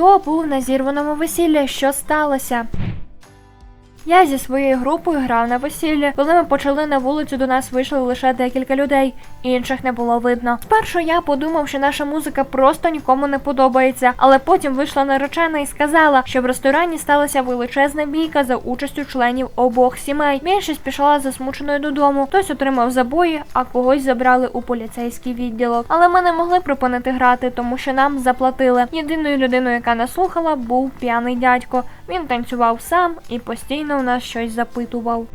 Хто був на зірваному весіллі? Що сталося? Я зі своєю групою грав на весіллі. Коли ми почали на вулицю, до нас вийшли лише декілька людей, інших не було видно. Спершу я подумав, що наша музика просто нікому не подобається, але потім вийшла наречена і сказала, що в ресторані сталася величезна бійка за участю членів обох сімей. Більшість пішла засмученою додому. Хтось отримав забої, а когось забрали у поліцейський відділок. Але ми не могли припинити грати, тому що нам заплатили. Єдиною людиною, яка нас слухала, був п'яний дядько. Він танцював сам і постійно у нас щось запитував.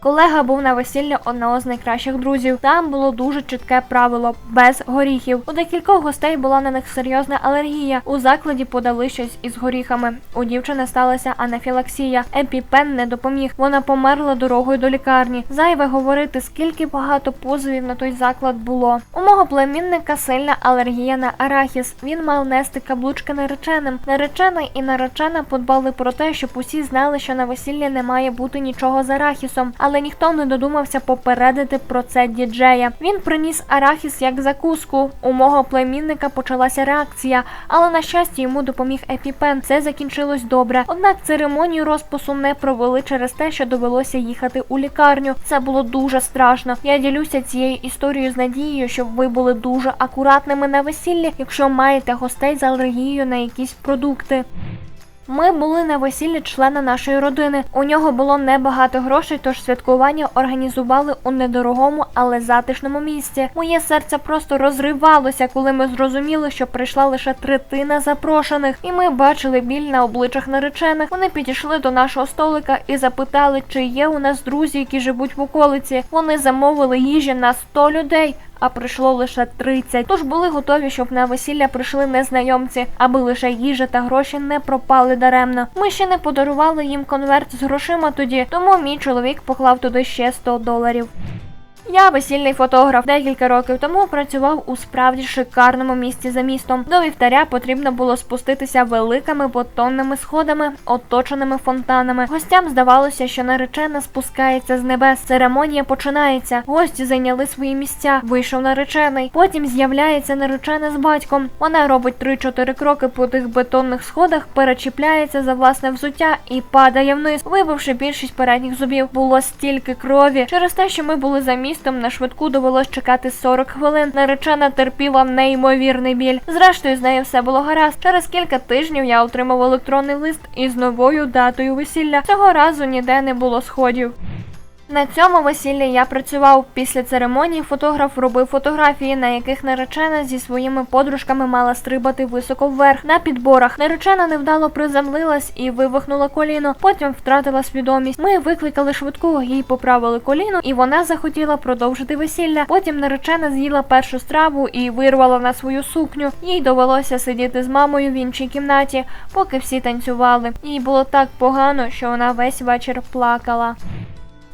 Колега був на весіллі одного з найкращих друзів. Там було дуже чітке правило без горіхів. У декількох гостей була на них серйозна алергія. У закладі подали щось із горіхами. У дівчини сталася анафілаксія. Епіпен не допоміг. Вона померла дорогою до лікарні. Зайве говорити, скільки багато позовів на той заклад було. У мого племінника сильна алергія на арахіс. Він мав нести каблучки нареченим. Наречена і наречена подбали про те, щоб усі знали, що на весіллі не має бути нічого з арахісом але ніхто не додумався попередити про це діджея. Він приніс арахіс як закуску. У мого племінника почалася реакція, але на щастя йому допоміг епіпен. Це закінчилось добре. Однак церемонію розпису не провели через те, що довелося їхати у лікарню. Це було дуже страшно. Я ділюся цією історією з надією, щоб ви були дуже акуратними на весіллі, якщо маєте гостей з алергією на якісь продукти. Ми були на весіллі члена нашої родини. У нього було небагато грошей, тож святкування організували у недорогому, але затишному місці. Моє серце просто розривалося, коли ми зрозуміли, що прийшла лише третина запрошених, і ми бачили біль на обличчях наречених. Вони підійшли до нашого столика і запитали, чи є у нас друзі, які живуть в околиці. Вони замовили їжі на 100 людей а прийшло лише 30. Тож були готові, щоб на весілля прийшли незнайомці, аби лише їжа та гроші не пропали даремно. Ми ще не подарували їм конверт з грошима тоді, тому мій чоловік поклав туди ще 100 доларів. Я весільний фотограф. Декілька років тому працював у справді шикарному місці за містом. До вівтаря потрібно було спуститися великими бетонними сходами, оточеними фонтанами. Гостям здавалося, що наречена спускається з небес. Церемонія починається. Гості зайняли свої місця. Вийшов наречений. Потім з'являється наречена з батьком. Вона робить 3-4 кроки по тих бетонних сходах, перечіпляється за власне взуття і падає вниз, вибивши більшість передніх зубів. Було стільки крові через те, що ми були за містом, на швидку довелось чекати 40 хвилин. Наречена терпіла неймовірний біль. Зрештою, з нею все було гаразд. Через кілька тижнів я отримав електронний лист із новою датою весілля. Цього разу ніде не було сходів. На цьому весіллі я працював. Після церемонії фотограф робив фотографії, на яких наречена зі своїми подружками мала стрибати високо вверх на підборах. Наречена невдало приземлилась і вивихнула коліно. Потім втратила свідомість. Ми викликали швидку, їй поправили коліно, і вона захотіла продовжити весілля. Потім наречена з'їла першу страву і вирвала на свою сукню. Їй довелося сидіти з мамою в іншій кімнаті, поки всі танцювали. Їй було так погано, що вона весь вечір плакала.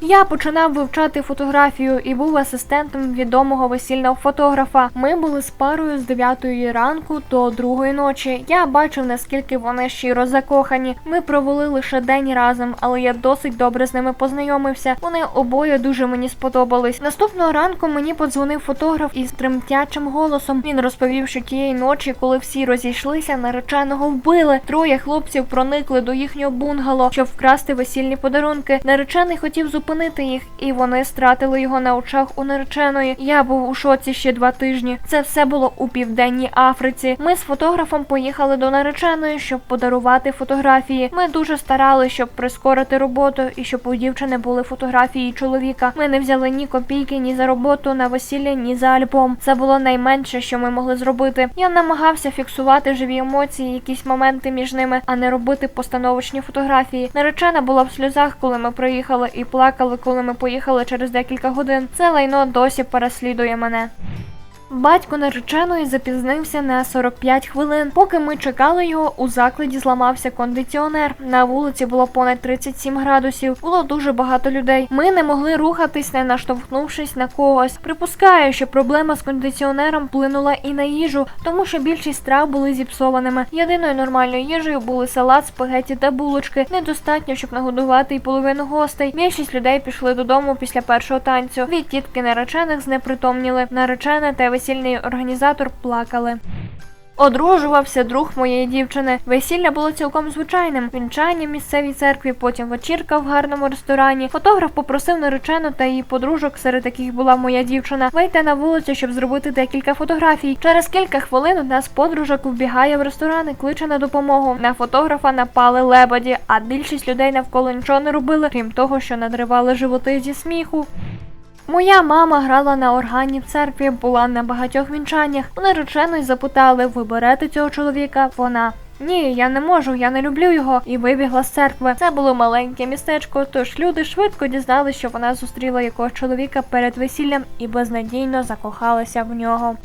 Я починав вивчати фотографію і був асистентом відомого весільного фотографа. Ми були з парою з 9 ранку до 2 ночі. Я бачив, наскільки вони щиро закохані. Ми провели лише день разом, але я досить добре з ними познайомився. Вони обоє дуже мені сподобались. Наступного ранку мені подзвонив фотограф із тремтячим голосом. Він розповів, що тієї ночі, коли всі розійшлися, нареченого вбили. Троє хлопців проникли до їхнього бунгало, щоб вкрасти весільні подарунки. Наречений хотів зупинити зупинити їх, і вони стратили його на очах у нареченої. Я був у шоці ще два тижні. Це все було у південній Африці. Ми з фотографом поїхали до нареченої, щоб подарувати фотографії. Ми дуже старали, щоб прискорити роботу і щоб у дівчини були фотографії чоловіка. Ми не взяли ні копійки, ні за роботу на весілля, ні за альбом. Це було найменше, що ми могли зробити. Я намагався фіксувати живі емоції, якісь моменти між ними, а не робити постановочні фотографії. Наречена була в сльозах, коли ми приїхали, і плакала плакали, коли ми поїхали через декілька годин. Це лайно досі переслідує мене. Батько нареченої запізнився на 45 хвилин. Поки ми чекали його, у закладі зламався кондиціонер. На вулиці було понад 37 градусів. Було дуже багато людей. Ми не могли рухатись, не наштовхнувшись на когось. Припускаю, що проблема з кондиціонером вплинула і на їжу, тому що більшість страв були зіпсованими. Єдиною нормальною їжею були салат, спагеті та булочки. Недостатньо, щоб нагодувати і половину гостей. Більшість людей пішли додому після першого танцю. Від тітки наречених знепритомніли. Наречена та весільний організатор плакали. Одружувався друг моєї дівчини. Весілля було цілком звичайним. Вінчання в місцевій церкві, потім вечірка в гарному ресторані. Фотограф попросив наречену та її подружок, серед яких була моя дівчина, вийти на вулицю, щоб зробити декілька фотографій. Через кілька хвилин одна з подружок вбігає в ресторан і кличе на допомогу. На фотографа напали лебеді, а більшість людей навколо нічого не робили, крім того, що надривали животи зі сміху. Моя мама грала на органі в церкві, була на багатьох вінчаннях. У нареченої запитали, ви берете цього чоловіка? Вона. Ні, я не можу, я не люблю його, і вибігла з церкви. Це було маленьке містечко, тож люди швидко дізналися, що вона зустріла якогось чоловіка перед весіллям і безнадійно закохалася в нього.